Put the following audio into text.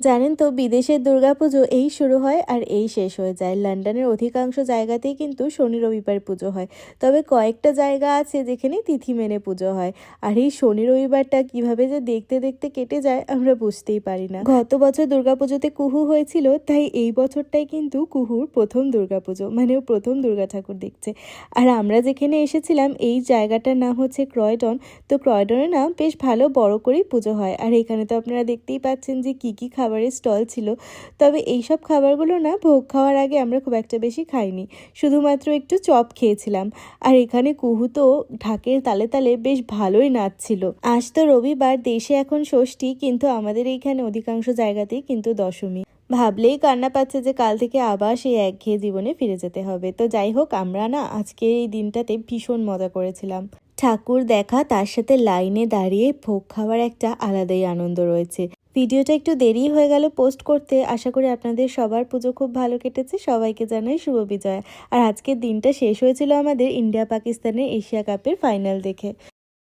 জানেন তো, বিদেশের দুর্গাপুজো এই শুরু হয় আর এই শেষ হয়ে যায়। লন্ডনের অধিকাংশ জায়গাতেই কিন্তু শনি রবিবার পুজো হয়। তবে কয়েকটা জায়গা আছে যেখানে তিথি মেনে পুজো হয়। আর এই শনি রবিবারটা কীভাবে যে দেখতে দেখতে কেটে যায় আমরা বুঝতেই পারি না। গত বছর দুর্গাপুজোতে কুহু হয়েছিল, তাই এই বছরটাই কিন্তু কুহুর প্রথম দুর্গাপুজো মানে ও প্রথম দুর্গা ঠাকুর দেখছে। আর আমরা যেখানে এসেছিলাম, এই জায়গাটার নাম হচ্ছে ক্রয়ডন। তো ক্রয়ডনে না বেশ ভালো বড় করেই পুজো হয়। আর এখানে তো আপনারা দেখতেই পাচ্ছেন যে কী কী খাবারের স্টল ছিল। তবে এই সব খাবারগুলো না ভোগ খাওয়ার আগে আমরা খুব একটা বেশি খাইনি। শুধুমাত্র একটু চপ খেয়েছিলাম। আর এখানে কুহু তো ঢাকের তালে তালে বেশ ভালোই নাচছিল। আজ তো রবিবার, দেশে এখন ষষ্ঠী, কিন্তু আমাদের এইখানে অধিকাংশ জায়গাতেই কিন্তু দশমী। ভাবলেই কান্না পাচ্ছে যে কাল থেকে আবার সেই একঘেয়ে জীবনে ফিরে যেতে হবে। তো যাই হোক, আমরা না আজকে এই দিনটাতে ভীষণ মজা করেছিলাম। ঠাকুর দেখা, তার সাথে লাইনে দাঁড়িয়ে ভোগ খাওয়ার একটা আলাদাই আনন্দ রয়েছে। ভিডিওটা একটু দেরি হয়ে গেল পোস্ট করতে। আশা করি আপনাদের সবার পুজো খুব ভালো কেটেছে। সবাইকে জানাই শুভ বিজয়। আর আজকের দিনটা শেষ হয়েছিল আমাদের ইন্ডিয়া পাকিস্তানের এশিয়া কাপের ফাইনাল দেখে।